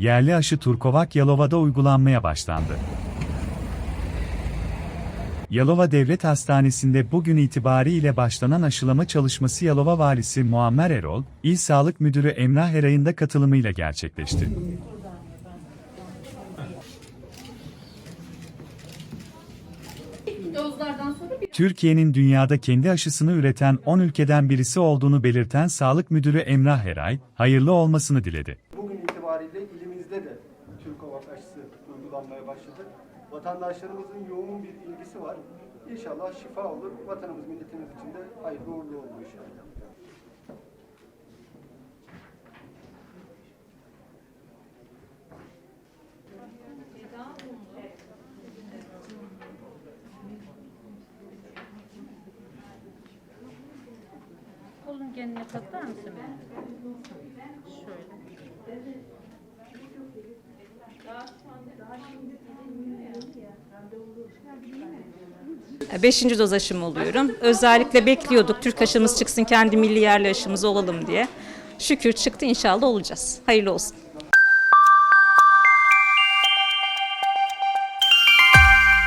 yerli aşı Turkovak Yalova'da uygulanmaya başlandı. Yalova Devlet Hastanesi'nde bugün itibariyle başlanan aşılama çalışması Yalova Valisi Muammer Erol, İl Sağlık Müdürü Emrah Eray'ın da katılımıyla gerçekleşti. Türkiye'nin dünyada kendi aşısını üreten 10 ülkeden birisi olduğunu belirten Sağlık Müdürü Emrah Eray, hayırlı olmasını diledi. İtibariyle ilimizde de Türkovak aşısı uygulanmaya başladı. Vatandaşlarımızın yoğun bir ilgisi var. İnşallah şifa olur. Vatanımız, milletimiz için de hayırlı uğurlu olur inşallah. kolun kendine katlar mısın? Şöyle. Beşinci doz aşımı oluyorum. Özellikle bekliyorduk Türk aşımız çıksın kendi milli yerli aşımız olalım diye. Şükür çıktı inşallah olacağız. Hayırlı olsun.